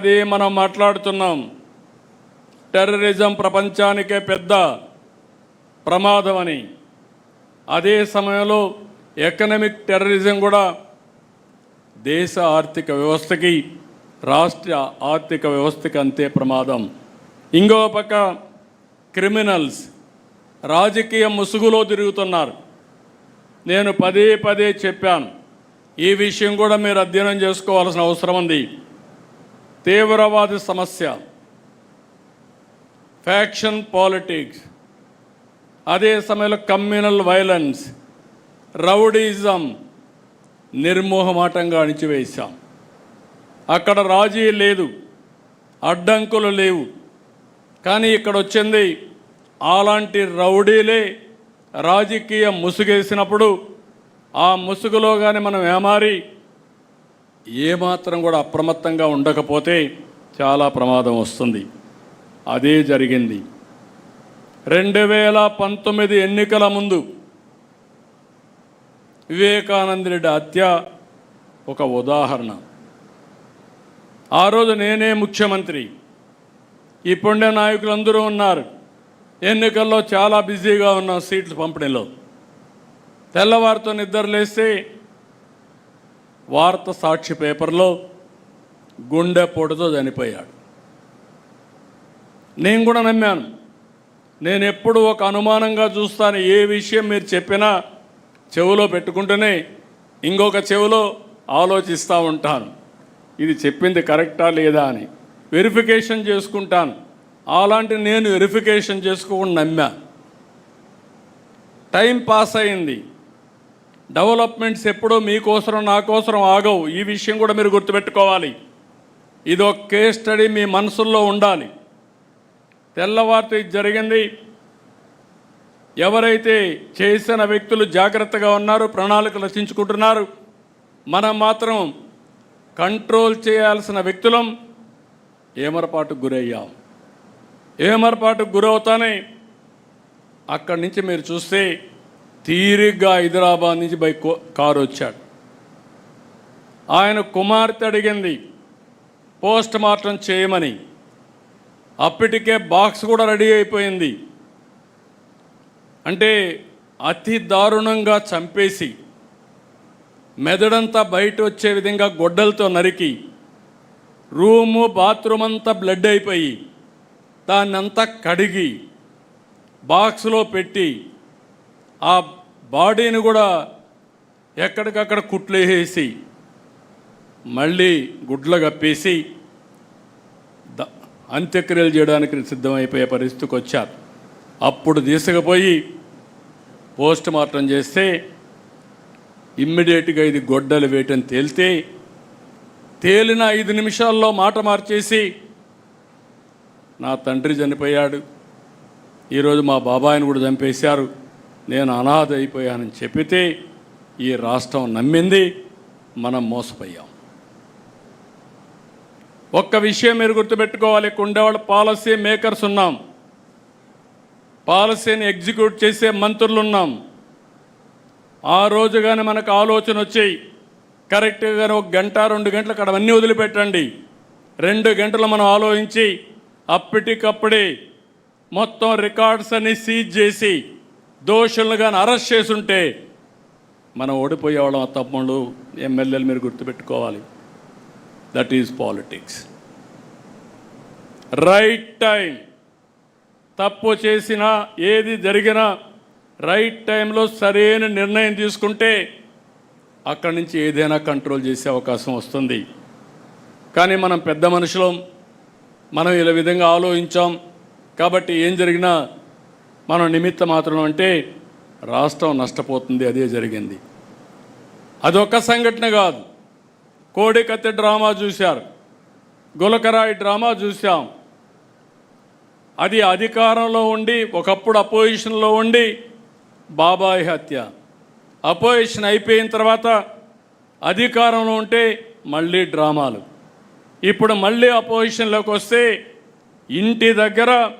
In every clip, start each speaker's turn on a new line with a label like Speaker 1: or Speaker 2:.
Speaker 1: అది మనం మాట్లాడుతున్నాం. టెర్రరిజం ప్రపంచానికే పెద్ద ప్రమాదం అని అదే సమయంలో ఎకనమిక్ టెర్రరిజం కూడా దేశ ఆర్థిక వ్యవస్థకి రాష్ట్ర ఆర్థిక వ్యవస్థకి అంతే ప్రమాదం. ఇంకో పక్క క్రిమినల్స్ రాజకీయ ముసుగులో తిరుగుతున్నారు. నేను పదే పదే చెప్పాను. ఈ విషయం కూడా మీరు అధ్యయనం చేసుకోవాల్సిన అవసరం ఉంది. తీవ్రవాద సమస్య. ఫ్యాక్షన్ పాలిటిక్స్ అదే సమయంలో కమ్యూనల్ వైలెన్స్ రౌడీజం నిర్మోహమాటంగా అణిచివేశాం. అక్కడ రాజీ లేదు. అడ్డంకులు లేవు. కానీ ఇక్కడ వచ్చింది అలాంటి రౌడీలే రాజకీయ ముసుగేసినప్పుడు ఆ ముసుగులో కానీ మనం ఏమారి ఏమాత్రం కూడా అప్రమత్తంగా ఉండకపోతే చాలా ప్రమాదం వస్తుంది. అదే జరిగింది. రెండు వేల పంతొమ్మిది ఎన్నికల ముందు వివేకానందరెడ్డి హత్య ఒక ఉదాహరణ. ఆ రోజు నేనే ముఖ్యమంత్రి. ఇప్పుడే నాయకులు అందరూ ఉన్నారు. ఎన్నికల్లో చాలా బిజీగా ఉన్నాం సీట్లు పంపిణీలో. తెల్లవారితో నిద్రలేస్తే వార్త సాక్షి పేపర్లో గుండెపోటుతో చనిపోయాడు. నేను కూడా నమ్మాను. నేను ఎప్పుడు ఒక అనుమానంగా చూస్తాను. ఏ విషయం మీరు చెప్పినా చెవిలో పెట్టుకుంటూనే ఇంకొక చెవిలో ఆలోచిస్తూ ఉంటాను. ఇది చెప్పింది కరెక్టా లేదా అని వెరిఫికేషన్ చేసుకుంటాను. అలాంటి నేను వెరిఫికేషన్ చేసుకోకుండా నమ్మా. టైం పాస్ అయింది. డెవలప్మెంట్స్ ఎప్పుడో మీకోసరం నా కోసరం ఆగవు. ఈ విషయం కూడా మీరు గుర్తుపెట్టుకోవాలి. ఇది ఒక కేస్ స్టడీ మీ మనసుల్లో ఉండాలి. తెల్లవారితో ఇది జరిగింది. ఎవరైతే చేసిన వ్యక్తులు జాగ్రత్తగా ఉన్నారు ప్రణాళిక రచించుకుంటున్నారు మనం మాత్రం కంట్రోల్ చేయాల్సిన వ్యక్తులం ఏమరపాటుకు గురయ్యాం. ఏమరపాటుకు గురవుతానే అక్కడి నుంచి మీరు చూస్తే తీరిగ్గా హైదరాబాద్ నుంచి బై కారు వచ్చాడు ఆయన కుమార్తె అడిగింది పోస్ట్ మార్టం చేయమని. అప్పటికే బాక్స్ కూడా రెడీ అయిపోయింది. అంటే అతి దారుణంగా చంపేసి మెదడంతా బయట వచ్చే విధంగా గొడ్డలతో నరికి రూము బాత్రూమ్ అంతా బ్లడ్ అయిపోయి దాన్నంతా కడిగి బాక్స్లో పెట్టి ఆ బాడీని కూడా ఎక్కడికక్కడ కుట్లేసేసి మళ్ళీ గుడ్లు కప్పేసి ద- అంత్యక్రియలు చేయడానికి సిద్ధమైపోయే పరిస్థితికి వచ్చారు. అప్పుడు తీసుకుపోయి పోస్ట్ మార్టం చేస్తే ఇమ్మీడియట్గా ఇది గొడ్డలు వేయటం తేలితే తేలిన ఐదు నిమిషాల్లో మాట మార్చేసి నా తండ్రి చనిపోయాడు. ఈరోజు మా బాబాయిని కూడా చంపేశారు. నేను అనాథ అయిపోయానని చెప్పితే ఈ రాష్ట్రం నమ్మింది మనం మోసపోయాం. ఒక్క విషయం మీరు గుర్తుపెట్టుకోవాలి కుండేవాళ్ళ పాలసీ మేకర్స్ ఉన్నాం. పాలసీని ఎగ్జిక్యూట్ చేసే మంత్రులు ఉన్నాం ఆ రోజు కానీ మనకు ఆలోచన వచ్చాయి కరెక్ట్గా ఒక గంట రెండు గంటలు అక్కడ అన్నీ వదిలిపెట్టండి. రెండు గంటలు మనం ఆలోచించి అప్పటికప్పుడే మొత్తం రికార్డ్స్ అన్ని సీజ్ చేసి దోషులను కానీ అరెస్ట్ చేసుంటే మనం ఓడిపోయేవాళ్ళం ఆ తమ్ముళ్ళు ఎమ్మెల్యేలు మీరు గుర్తుపెట్టుకోవాలి. That is politics right time తప్పు చేసినా ఏది జరిగినా రైట్ టైంలో సరైన నిర్ణయం తీసుకుంటే అక్కడి నుంచి ఏదైనా కంట్రోల్ చేసే అవకాశం వస్తుంది. కానీ మనం పెద్ద మనుషులం మనం ఇలా విధంగా ఆలోచించాం కాబట్టి ఏం జరిగినా మనం నిమిత్త మాత్రం అంటే రాష్ట్రం నష్టపోతుంది అదే జరిగింది. అదొక సంఘటన కాదు. కోడికత్తి డ్రామా చూశారు. గులకరాయి డ్రామా చూశాం. అది అధికారంలో ఉండి ఒకప్పుడు అపోజిషన్లో ఉండి బాబాయ్ హత్య. అపోజిషన్ అయిపోయిన తర్వాత అధికారంలో ఉంటే మళ్ళీ డ్రామాలు. ఇప్పుడు మళ్ళీ అపోజిషన్లోకి వస్తే ఇంటి దగ్గర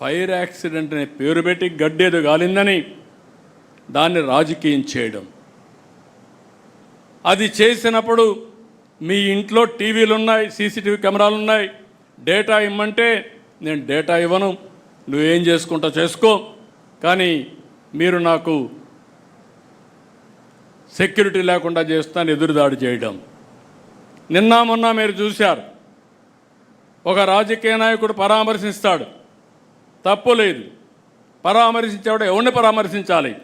Speaker 1: ఫైర్ యాక్సిడెంట్ అనే పేరు పెట్టి గడ్డేదో గాలిందని దాన్ని రాజకీయం చేయడం. అది చేసినప్పుడు మీ ఇంట్లో టీవీలు ఉన్నాయి సీసీటీవీ కెమెరాలు ఉన్నాయి డేటా ఇమ్మంటే నేను డేటా ఇవ్వను నువ్వేం చేసుకుంటా చేసుకో. కానీ మీరు నాకు సెక్యూరిటీ లేకుండా చేస్తాను ఎదురుదాడి చేయడం. నిన్న మొన్న మీరు చూశారు. ఒక రాజకీయ నాయకుడు పరామర్శిస్తాడు. తప్పు లేదు. పరామర్శించేవాడు ఎవరిని పరామర్శించాలి?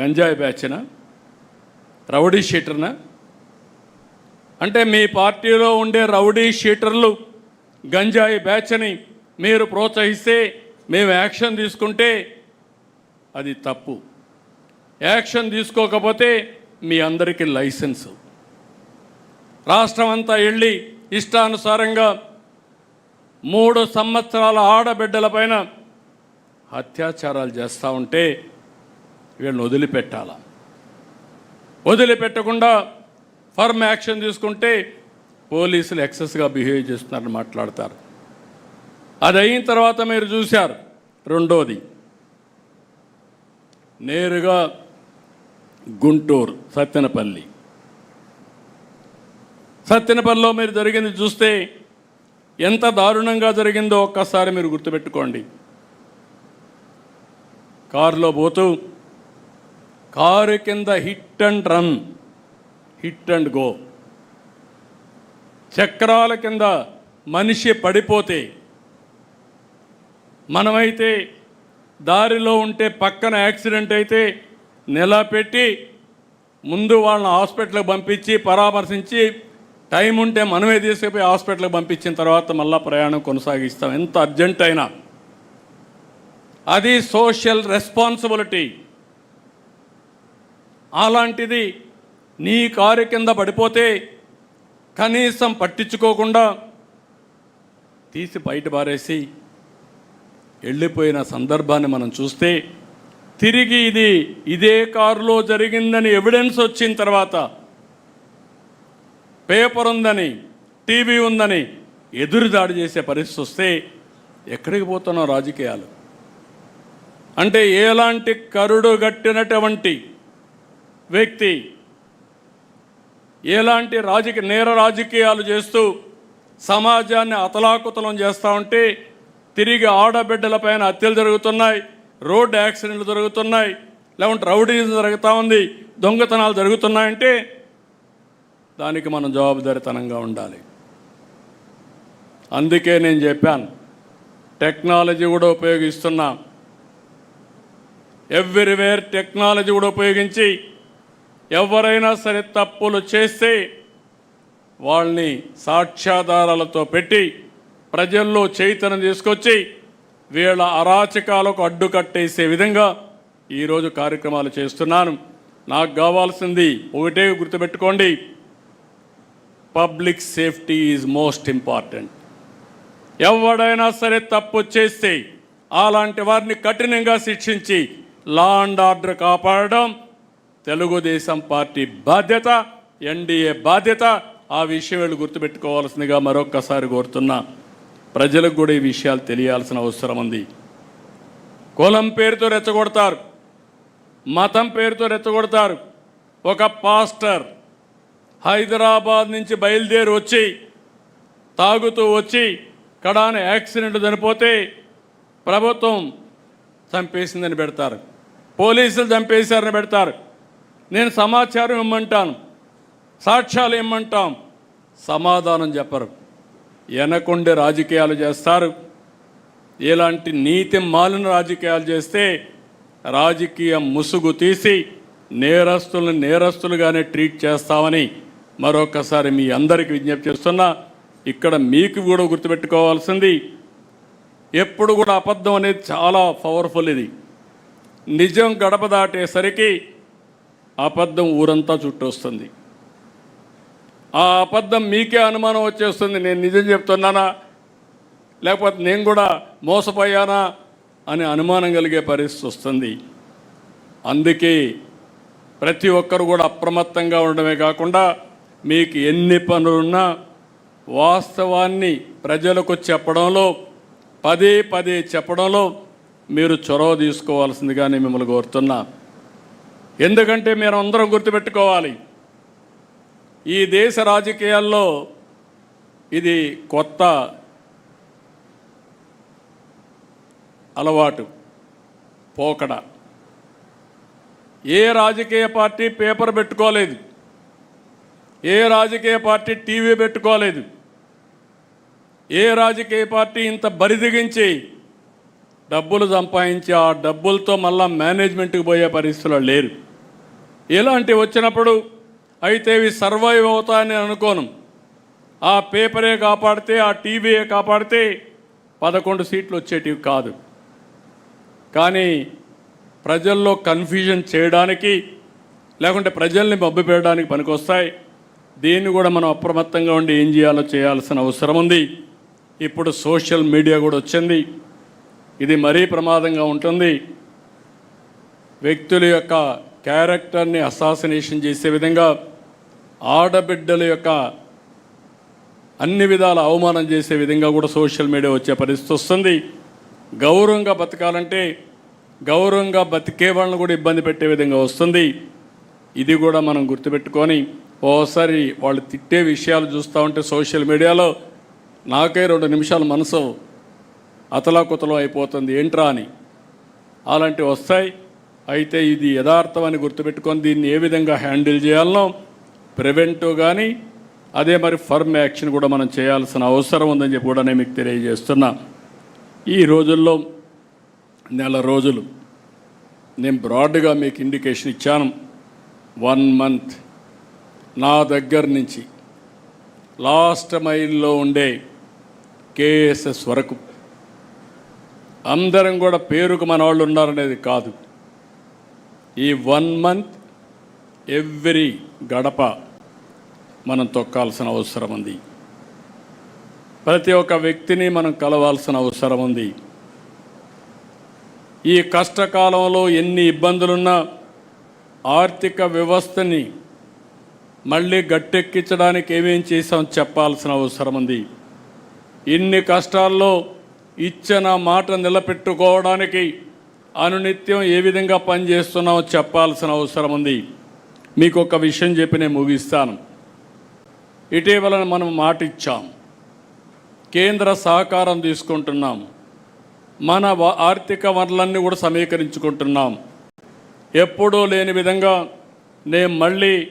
Speaker 1: గంజాయి బ్యాచ్నా? రౌడీ షీటర్నా? అంటే మీ పార్టీలో ఉండే రౌడీ షీటర్లు గంజాయి బ్యాచ్ని మీరు ప్రోత్సహిస్తే మేము యాక్షన్ తీసుకుంటే అది తప్పు. యాక్షన్ తీసుకోకపోతే మీ అందరికీ లైసెన్సు. రాష్ట్రం అంతా వెళ్ళి ఇష్టానుసారంగా మూడు సంవత్సరాల ఆడబిడ్డలపైన అత్యాచారాలు చేస్తూ ఉంటే వీళ్ళని వదిలిపెట్టాల? వదిలిపెట్టకుండా ఫర్మ్ యాక్షన్ తీసుకుంటే పోలీసులు ఎక్సెస్గా బిహేవ్ చేస్తున్నారని మాట్లాడతారు. అది అయిన తర్వాత మీరు చూశారు రెండోది నేరుగా గుంటూరు సత్తెనపల్లి. సత్తెనపల్లిలో మీరు జరిగింది చూస్తే ఎంత దారుణంగా జరిగిందో ఒక్కసారి మీరు గుర్తుపెట్టుకోండి. కారులో పోతూ కారు కింద hit and run hit and go. చక్రాల కింద మనిషి పడిపోతే మనమైతే దారిలో ఉంటే పక్కన యాక్సిడెంట్ అయితే నిలబెట్టి ముందు వాళ్ళని హాస్పిటల్కి పంపించి పరామర్శించి టైం ఉంటే మనమే తీసుకుపోయి హాస్పిటల్కి పంపించిన తర్వాత మళ్ళీ ప్రయాణం కొనసాగిస్తాం. ఎంత అర్జెంట్ అయినా. అది సోషల్ రెస్పాన్సిబిలిటీ. అలాంటిది నీ కారు కింద పడిపోతే కనీసం పట్టించుకోకుండా తీసి బయట పారేసి వెళ్ళిపోయిన సందర్భాన్ని మనం చూస్తే తిరిగి ఇది ఇదే కారులో జరిగిందని ఎవిడెన్స్ వచ్చిన తర్వాత పేపర్ ఉందని టీవీ ఉందని ఎదురుదాడి చేసే పరిస్థితి వస్తే ఎక్కడికి పోతున్నాం రాజకీయాలు? అంటే ఎలాంటి కరుడు గట్టినటువంటి వ్యక్తి ఎలాంటి రాజకీయ నేర రాజకీయాలు చేస్తూ సమాజాన్ని అతలాకుతలం చేస్తూ ఉంటే తిరిగి ఆడబిడ్డలపైన హత్యలు జరుగుతున్నాయి రోడ్డు యాక్సిడెంట్లు జరుగుతున్నాయి లేకుంటే రౌడీజం జరుగుతూ ఉంది దొంగతనాలు జరుగుతున్నాయంటే దానికి మనం జవాబుదారితనంగా ఉండాలి. అందుకే నేను చెప్పాను టెక్నాలజీ కూడా ఉపయోగిస్తున్నాం. ఎవ్రీవేర్ టెక్నాలజీ కూడా ఉపయోగించి ఎవరైనా సరే తప్పులు చేస్తే వాళ్ళని సాక్ష్యాధారాలతో పెట్టి ప్రజల్లో చైతన్యం తీసుకొచ్చి వీళ్ళ అరాచకాలకు అడ్డుకట్టేసే విధంగా ఈరోజు కార్యక్రమాలు చేస్తున్నాను. నాకు కావాల్సింది ఒకటే గుర్తుపెట్టుకోండి. Public safety is most important. ఎవడైనా సరే తప్పు చేస్తే అలాంటి వారిని కఠినంగా శిక్షించి లా అండ్ ఆర్డర్ కాపాడడం తెలుగుదేశం పార్టీ బాధ్యత ఎన్డీఏ బాధ్యత. ఆ విషయం వీళ్ళు గుర్తుపెట్టుకోవాల్సిందిగా మరొక్కసారి కోరుతున్నా. ప్రజలకు కూడా ఈ విషయాలు తెలియాల్సిన అవసరం ఉంది. కులం పేరుతో రెచ్చగొడతారు. మతం పేరుతో రెచ్చగొడతారు. ఒక పాస్టర్ హైదరాబాద్ నుంచి బయలుదేరి వచ్చి తాగుతూ వచ్చి కడాన యాక్సిడెంట్ చనిపోతే ప్రభుత్వం చంపేసిందని పెడతారు. పోలీసులు చంపేశారని పెడతారు. నేను సమాచారం ఇమ్మంటాను. సాక్ష్యాలు ఇమ్మంటాం. సమాధానం చెప్పరు. వెనకుండే రాజకీయాలు చేస్తారు. ఇలాంటి నీతి మాలిన రాజకీయాలు చేస్తే రాజకీయ ముసుగు తీసి నేరస్తులను నేరస్తులుగానే ట్రీట్ చేస్తామని మరొకసారి మీ అందరికీ విజ్ఞప్తి చేస్తున్నా. ఇక్కడ మీకు కూడా గుర్తుపెట్టుకోవాల్సింది ఎప్పుడు కూడా అబద్ధం అనేది చాలా పవర్ఫుల్ ఇది. నిజం గడప దాటేసరికి అబద్ధం ఊరంతా చుట్టొస్తుంది. ఆ అబద్ధం మీకే అనుమానం వచ్చేస్తుంది. నేను నిజం చెప్తున్నానా? లేకపోతే నేను కూడా మోసపోయానా? అని అనుమానం కలిగే పరిస్థితి వస్తుంది. అందుకే ప్రతి ఒక్కరు కూడా అప్రమత్తంగా ఉండడమే కాకుండా మీకు ఎన్ని పనులున్నా వాస్తవాన్ని ప్రజలకు చెప్పడంలో పదే పదే చెప్పడంలో మీరు చొరవ తీసుకోవాల్సిందిగానే మిమ్మల్ని కోరుతున్నా. ఎందుకంటే మీరు అందరం గుర్తుపెట్టుకోవాలి. ఈ దేశ రాజకీయాల్లో ఇది కొత్త అలవాటు పోకడ. ఏ రాజకీయ పార్టీ పేపర్ పెట్టుకోలేదు. ఏ రాజకీయ పార్టీ టీవీ పెట్టుకోలేదు. ఏ రాజకీయ పార్టీ ఇంత బరిదిగించి డబ్బులు సంపాదించి ఆ డబ్బులతో మళ్ళా మేనేజ్మెంట్కి పోయే పరిస్థితుల్లో లేరు. ఇలాంటివి వచ్చినప్పుడు అయితే ఇవి సర్వైవ్ అవుతాయని అనుకోను. ఆ పేపరే కాపాడితే ఆ టీవీయే కాపాడితే పదకొండు సీట్లు వచ్చేటివి కాదు. కానీ ప్రజల్లో కన్ఫ్యూజన్ చేయడానికి లేకుంటే ప్రజల్ని మభ్యపెట్టడానికి పనికొస్తాయి. దీన్ని కూడా మనం అప్రమత్తంగా ఉండి ఏం చేయాలో చేయాల్సిన అవసరం ఉంది. ఇప్పుడు సోషల్ మీడియా కూడా వచ్చింది. ఇది మరీ ప్రమాదంగా ఉంటుంది. వ్యక్తుల యొక్క క్యారెక్టర్ని అసాసినేషన్ చేసే విధంగా ఆడబిడ్డల యొక్క అన్ని విధాల అవమానం చేసే విధంగా కూడా సోషల్ మీడియా వచ్చే పరిస్థితి వస్తుంది. గౌరవంగా బతకాలంటే గౌరవంగా బతికే వాళ్ళని కూడా ఇబ్బంది పెట్టే విధంగా వస్తుంది. ఇది కూడా మనం గుర్తుపెట్టుకొని ఓసారి వాళ్ళు తిట్టే విషయాలు చూస్తూ ఉంటే సోషల్ మీడియాలో నాకే రెండు నిమిషాలు మనసు అతలాకుతలం అయిపోతుంది. ఏంట్రా అని. అలాంటివి వస్తాయి. అయితే ఇది యథార్థం అని గుర్తుపెట్టుకొని దీన్ని ఏ విధంగా హ్యాండిల్ చేయాలనో ప్రివెంటివ్ కానీ అదే మరి ఫర్మ్ యాక్షన్ కూడా మనం చేయాల్సిన అవసరం ఉందని చెప్పి కూడా నేను మీకు తెలియజేస్తున్నా. ఈ రోజుల్లో నెల రోజులు నేను బ్రాడ్గా మీకు ఇండికేషన్ ఇచ్చాను. One month. నా దగ్గర నుంచి లాస్ట్ మైల్లో ఉండే కేఎస్ఎస్ వరకు అందరం కూడా పేరుకు మన వాళ్ళు ఉన్నారనేది కాదు. ఈ వన్ మంత్ ఎవ్రీ గడప మనం తొక్కాల్సిన అవసరం ఉంది. ప్రతి ఒక్క వ్యక్తిని మనం కలవాల్సిన అవసరం ఉంది. ఈ కష్టకాలంలో ఎన్ని ఇబ్బందులున్నా ఆర్థిక వ్యవస్థని మళ్ళీ గట్టెక్కించడానికి ఏమేం చేసాం చెప్పాల్సిన అవసరం ఉంది. ఇన్ని కష్టాల్లో ఇచ్చిన మాట నిలబెట్టుకోవడానికి అనునిత్యం ఏ విధంగా పనిచేస్తున్నామో చెప్పాల్సిన అవసరం ఉంది. మీకు ఒక విషయం చెప్పి నేను ముగిస్తాను. ఇటీవల మనం మాట ఇచ్చాం. కేంద్ర సహకారం తీసుకుంటున్నాం. మన వ- ఆర్థిక వనరులన్నీ కూడా సమీకరించుకుంటున్నాం. ఎప్పుడూ లేని విధంగా నేను మళ్ళీ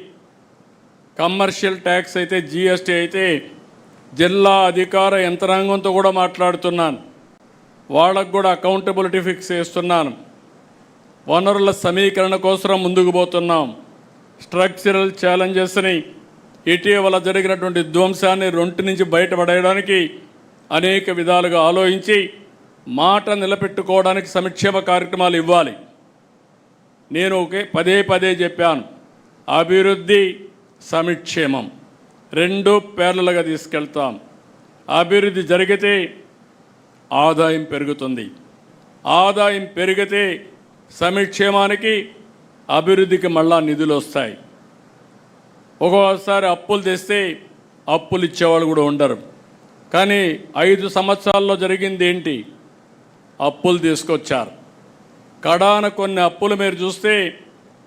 Speaker 1: కమర్షియల్ ట్యాక్స్ అయితే జిఎస్టీ అయితే జిల్లా అధికార యంత్రాంగంతో కూడా మాట్లాడుతున్నాను. వాళ్ళకు కూడా అకౌంటబిలిటీ ఫిక్స్ చేస్తున్నాను. వనరుల సమీకరణ కోసం ముందుకు పోతున్నాం. స్ట్రక్చరల్ ఛాలెంజెస్ని ఇటీవల జరిగినటువంటి విధ్వంసాన్ని రొంటి నుంచి బయటపడేయడానికి అనేక విధాలుగా ఆలోచించి మాట నిలబెట్టుకోవడానికి సంక్షేమ కార్యక్రమాలు ఇవ్వాలి. నేను ఒకే పదే పదే చెప్పాను. అభివృద్ధి సంక్షేమం రెండు పేర్లలుగా తీసుకెళ్తాం. అభివృద్ధి జరిగితే ఆదాయం పెరుగుతుంది. ఆదాయం పెరిగితే సంక్షేమానికి అభివృద్ధికి మళ్ళా నిధులు వస్తాయి. ఒక్కొక్కసారి అప్పులు తెస్తే అప్పులు ఇచ్చేవాళ్ళు కూడా ఉండరు. కానీ ఐదు సంవత్సరాల్లో జరిగింది ఏంటి? అప్పులు తీసుకొచ్చారు. కడాన కొన్ని అప్పులు మీరు చూస్తే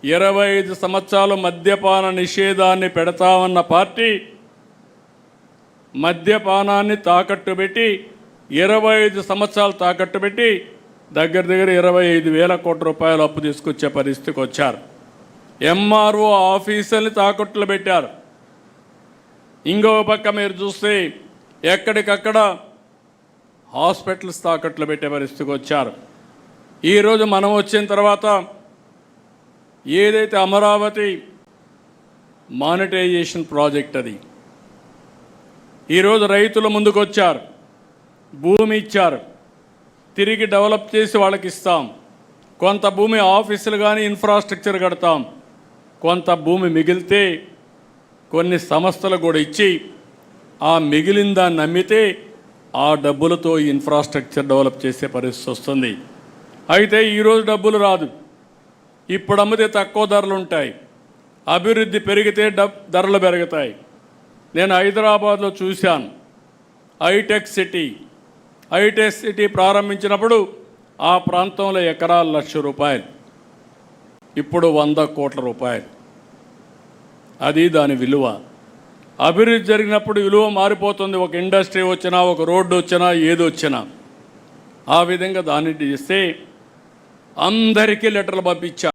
Speaker 1: ఇరవై ఐదు సంవత్సరాలు మద్యపాన నిషేధాన్ని పెడతామన్న పార్టీ మద్యపానాన్ని తాకట్టు పెట్టి ఇరవై ఐదు సంవత్సరాలు తాకట్టు పెట్టి దగ్గర దగ్గర ఇరవై ఐదు వేల కోట్ల రూపాయలు అప్పు తీసుకొచ్చే పరిస్థితికి వచ్చారు. ఎంఆర్ఓ ఆఫీసుల్ని తాకట్టులు పెట్టారు. ఇంకో పక్క మీరు చూస్తే ఎక్కడికక్కడ హాస్పిటల్స్ తాకట్లు పెట్టే పరిస్థితికి వచ్చారు. ఈరోజు మనం వచ్చిన తర్వాత ఏదైతే అమరావతి మానిటైజేషన్ ప్రాజెక్ట్ అది ఈరోజు రైతులు ముందుకు వచ్చారు భూమి ఇచ్చారు. తిరిగి డెవలప్ చేసి వాళ్ళకి ఇస్తాం కొంత భూమి ఆఫీసులు కానీ ఇన్ఫ్రాస్ట్రక్చర్ కడతాం. కొంత భూమి మిగిలితే కొన్ని సంస్థలు కూడా ఇచ్చి ఆ మిగిలిన దాన్ని నమ్మితే ఆ డబ్బులతో ఇన్ఫ్రాస్ట్రక్చర్ డెవలప్ చేసే పరిస్థితి వస్తుంది. అయితే ఈరోజు డబ్బులు రాదు. ఇప్పుడు అమ్మితే తక్కువ ధరలు ఉంటాయి. అభివృద్ధి పెరిగితే డబ్ ధరలు పెరుగుతాయి. నేను హైదరాబాద్లో చూశాను. హైటెక్ సిటీ హైటెక్ సిటీ ప్రారంభించినప్పుడు ఆ ప్రాంతంలో ఎకరాలు లక్ష రూపాయలు. ఇప్పుడు వంద కోట్ల రూపాయలు. అది దాని విలువ. అభివృద్ధి జరిగినప్పుడు విలువ మారిపోతుంది. ఒక ఇండస్ట్రీ వచ్చినా ఒక రోడ్డు వచ్చినా ఏది వచ్చినా. ఆ విధంగా దాన్ని ఇస్తే అందరికీ లెటర్లు పంపించారు